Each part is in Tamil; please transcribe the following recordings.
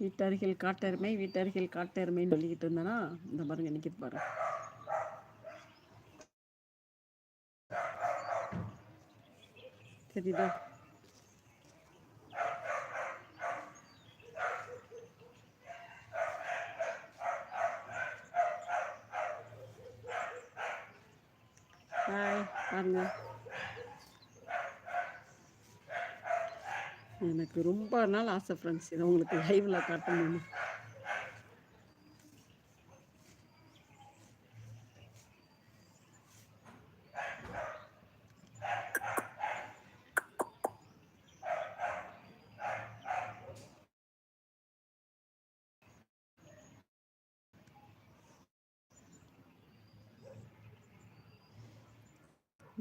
வீட்டருகில் காட்டெருமை வீட்டருகில் காட்டெருமைன்னு சொல்லிக்கிட்டு இருந்தேன்னா இந்த பாருங்க நிற்கிது பாருங்க தெரியுதா? ஹாய் பாருங்க. எனக்கு ரொம்ப நாள் ஆசை ஃப்ரெண்ட்ஸ் இதை உங்களுக்கு லைவில் காட்டணும்னு.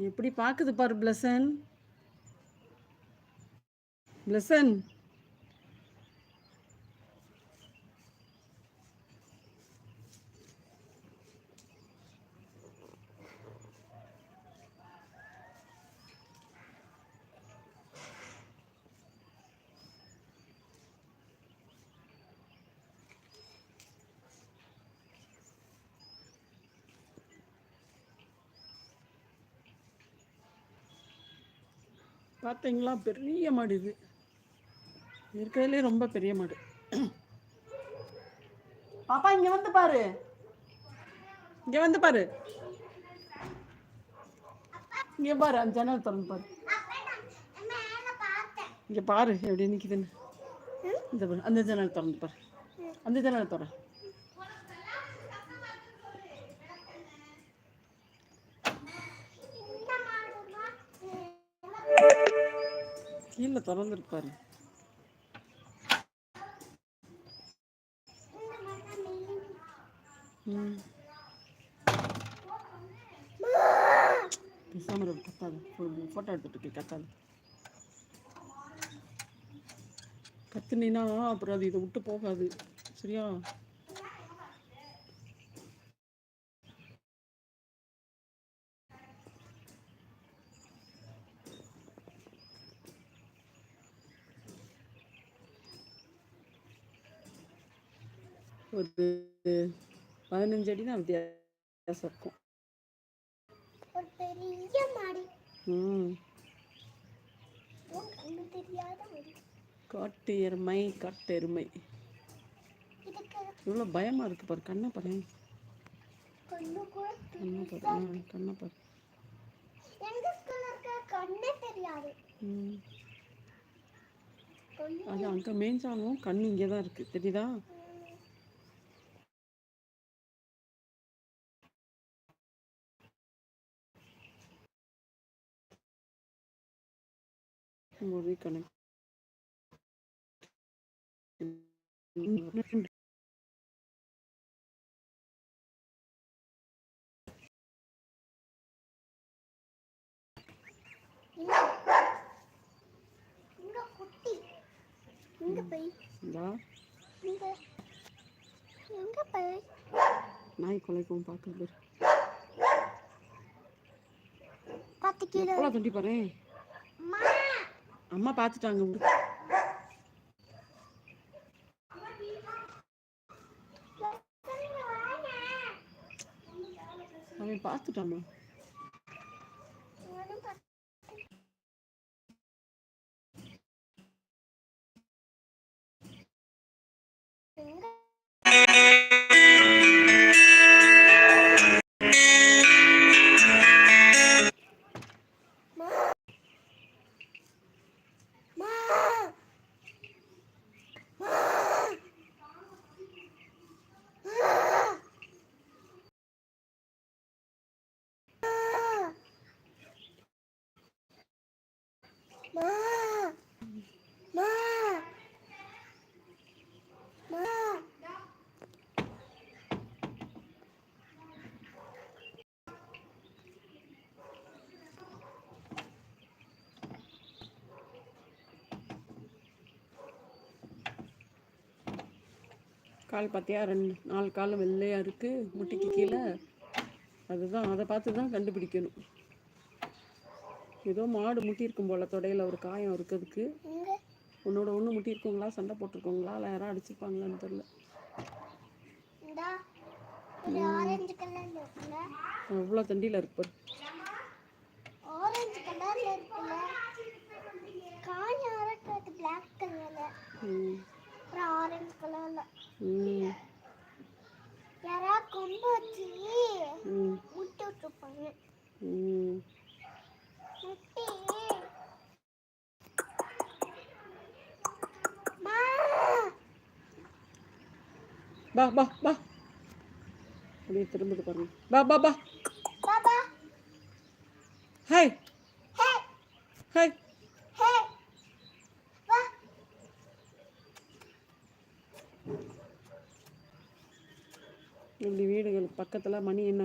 எப்படி பார்க்குது பாரு பிளசன் பிளசன் பார்த்தீங்களா பெரிய மாடு இது இருக்கிறதுலே ரொம்ப பெரிய மாடு. பாப்பா இங்க வந்து பாரு. இங்க வந்து பாரு. இங்க பாரு அந்த ஜன்னல் திறந்து பாரு. இங்க பாரு எப்படி நிக்குதுன்னு. இந்த பாரு அந்த ஜன்னல் திறந்து பாரு. அந்த ஜன்னல் திற. கீழே திறந்துருப்பாரு பேசாமல் கத்தாது. ஃபோட்டோ எடுத்துட்டு கத்தாது கத்தாத. கத்துனீன்னா அப்புறம் அது இதை விட்டு போகாது. சரியா? ஒரு பதினஞ்சு அடி தான் வித்தியாசம் இருக்கும். ஒரு பெரிய மாடு. ம். காட்டு எருமை காட்டு எருமை. இவ்வளோ பயமா இருக்கு பாரு கண்ணை பாரு. கண்ணு பாரு கண்ணை அது அங்கே மேய்ஞ்சாலும் கண் இங்கே தான் இருக்கு தெரியுதா? எங்க போய் நாய் கொலைக்கவும் பார்க்க பாரு பத்து கிலோ தொண்டி பாரு அம்மா அம்மா பார்த்துட்டாங்க விடு. இங்க வாங்க. அவன் பார்த்துட்டாமா நானும் பா- எங்க கால் பார்த்தியா ரெண்டு நாலு காலும் வெள்ளையாக இருக்குது முட்டிக்கு கீழே. அதுதான் அதை பார்த்து தான் கண்டுபிடிக்கணும். ஏதோ மாடு முட்டியிருக்கும் போல தொடையில ஒரு காயம் இருக்கிறதுக்கு. உன்னோட ஒன்று முட்டியிருக்கோங்களா? சண்டை போட்டிருக்கோங்களா? இல்லை யாராவது அடிச்சிருப்பாங்களான்னு தெரில இந்தா இது ஆரஞ்சு கலர்ல இருக்குல்ல? எவ்வளோ தண்டியில் இருக்கு பாரு. ஆரஞ்சு கலர்ல இருக்குல்ல? காஞ்ச ஆரஞ்சு பிளாக் கலர்ல ம். அப்புறம் ஆரஞ்சு கலர்ல ம். யாரா கொம்பு வச்சு ம். முட்டை விட்டுருப்பாங்க ம் முட்டி மா பா பா பா அப்படியே திரும்புது பாருங்க பா பா பா ஹாய் ஹே ஹாய் இப்படி வீடுகள் பக்கத்தில் மணி என்ன?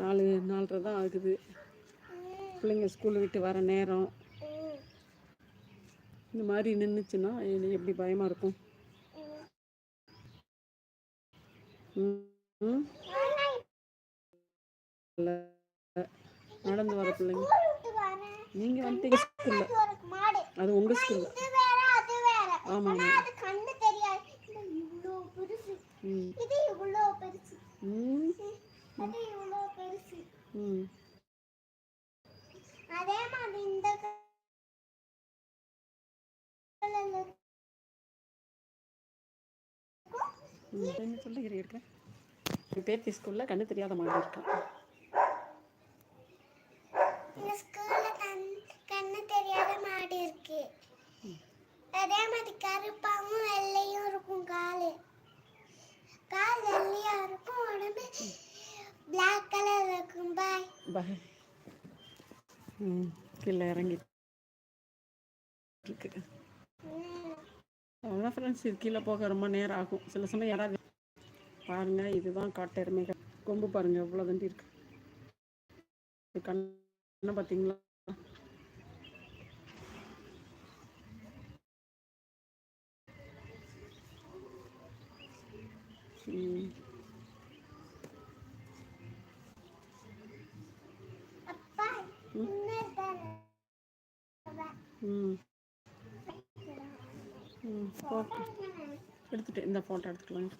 நாலு நாலரை தான் ஆகுது. பிள்ளைங்க ஸ்கூல் விட்டு வர நேரம். இந்த மாதிரி நின்றுச்சுன்னா எப்படி பயமாக இருக்கும்? நடந்து வர பிள்ளைங்க. நீங்கள் வந்துட்டீங்க ஸ்கூலில்? அது உங்கள் ஸ்கூலில்? கண்ணு தெரியாது. இது இவ்வளோ பெருசு. அது இவ்வளோ பெருசு. அதே மாதிரி இந்த என் பேத்தி ஸ்கூலில் கண்ணு தெரியாத மாதிரி இருக்கான் இந்த ஸ்கூல்ல கண் கண்ணு தெரியாத மாடு இருக்கு. அதே மாதிரி கருப்பாவும் வெள்ளையும் இருக்கும் காலு. கால் வெள்ளையா இருக்கும் உடம்பு பிளாக் கலர் இருக்கும். பாய் பாய் ம் கீழே இறங்கி இருக்கு. அவ்வளோதான் ஃப்ரெண்ட்ஸ் இது கீழே போக ரொம்ப நேரம் ஆகும். சில சமயம் யாராவது பாருங்கள் இதுதான் காட்டெருமைகள் கொம்பு பாருங்கள் எவ்வளோ தண்டி இருக்கு. இது கண்ணை பார்த்தீங்களா? ம் அப்பா இன்னொரு ம் ம் ஓகே எடுத்துட்டு இந்த ஃபோட்டோ எடுத்துக்கலாம்